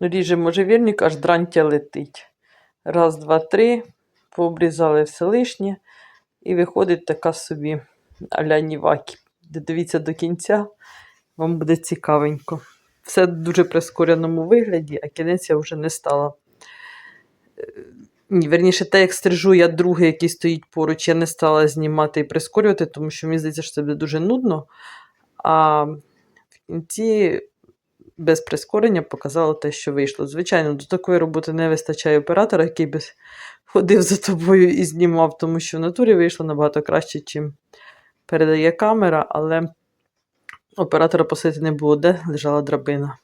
Ну, ріже можжевельник, аж дрантя летить. Раз, два, три. Пообрізали все лишнє. І виходить така собі аля нівакі. Дивіться до кінця, вам буде цікавенько. Все в дуже прискореному вигляді, а кінець я вже не стала. Е, Ні, верніше, те, як стрижу я другий, який стоїть поруч, я не стала знімати і прискорювати, тому що мені здається, що це буде дуже нудно. А в кінці без прискорення показало те, що вийшло. Звичайно, до такої роботи не вистачає оператора, який би ходив за тобою і знімав, тому що в натурі вийшло набагато краще, чим передає камера, але оператора посити не було, де лежала драбина.